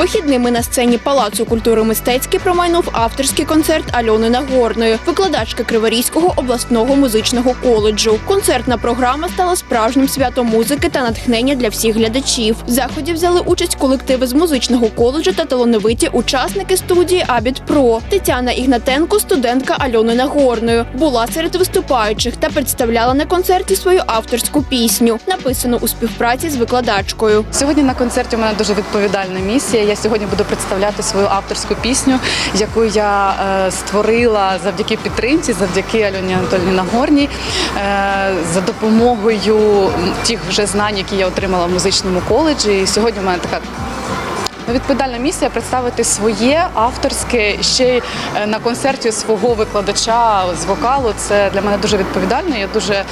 Вихідними на сцені Палацу культури мистецький промайнув авторський концерт Альони Нагорної, викладачки Криворізького обласного музичного коледжу. Концертна програма стала справжнім святом музики та натхнення для всіх глядачів. В заході взяли участь колективи з музичного коледжу та талановиті учасники студії Абіт Про. Тетяна Ігнатенко, студентка Альони Нагорної, була серед виступаючих та представляла на концерті свою авторську пісню, написану у співпраці з викладачкою. Сьогодні на концерті у мене дуже відповідальна місія. Я сьогодні буду представляти свою авторську пісню, яку я е, створила завдяки підтримці, завдяки Альоні Анатольні Нагорній, е, за допомогою тих вже знань, які я отримала в музичному коледжі. І сьогодні в мене така. Відповідальна місія представити своє авторське ще й е, на концерті свого викладача з вокалу. Це для мене дуже відповідально. Я дуже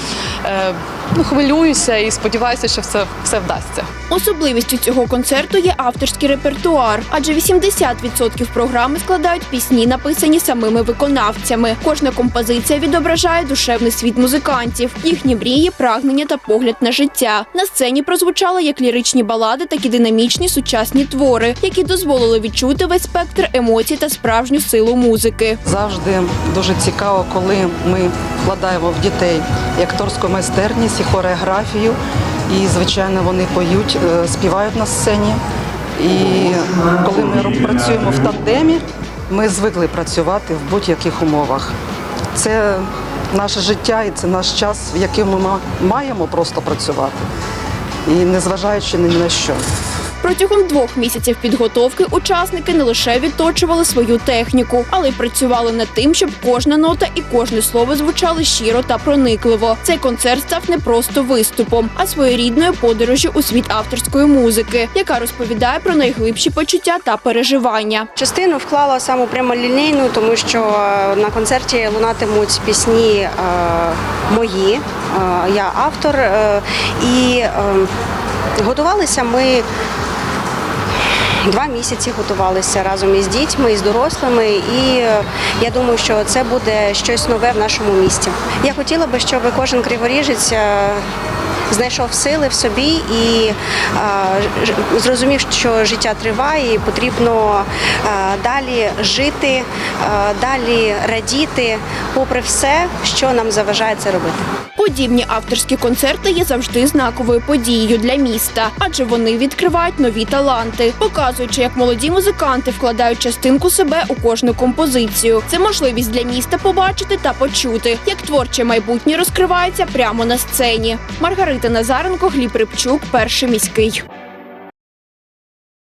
е, ну, хвилююся і сподіваюся, що все, все вдасться. Особливістю цього концерту є авторський репертуар, адже 80% програми складають пісні, написані самими виконавцями. Кожна композиція відображає душевний світ музикантів, їхні мрії, прагнення та погляд на життя. На сцені прозвучали як ліричні балади, так і динамічні сучасні твори, які дозволили відчути весь спектр емоцій та справжню силу музики. Завжди дуже цікаво, коли ми вкладаємо в дітей і акторську майстерність, і хореографію. І, звичайно, вони поють, е, співають на сцені. І коли ми працюємо в тандемі, ми звикли працювати в будь-яких умовах. Це наше життя і це наш час, в якому ми маємо просто працювати. І незважаючи ні на що. Протягом двох місяців підготовки учасники не лише відточували свою техніку, але й працювали над тим, щоб кожна нота і кожне слово звучали щиро та проникливо. Цей концерт став не просто виступом, а своєрідною подорожю у світ авторської музики, яка розповідає про найглибші почуття та переживання. Частину вклала саму прямолінійну, тому що е, на концерті лунатимуть пісні е, мої, е, я автор, і готувалися ми. Два місяці готувалися разом із дітьми, і з дорослими, і е, я думаю, що це буде щось нове в нашому місті. Я хотіла би, щоб кожен криворіжець е, знайшов сили в собі і е, ж- зрозумів, що життя триває, і потрібно е, далі жити, е, далі радіти, попри все, що нам заважає це робити. Подібні авторські концерти є завжди знаковою подією для міста, адже вони відкривають нові таланти, показуючи, як молоді музиканти вкладають частинку себе у кожну композицію. Це можливість для міста побачити та почути, як творче майбутнє розкривається прямо на сцені. Маргарита Назаренко, Гліб Рибчук, перший міський.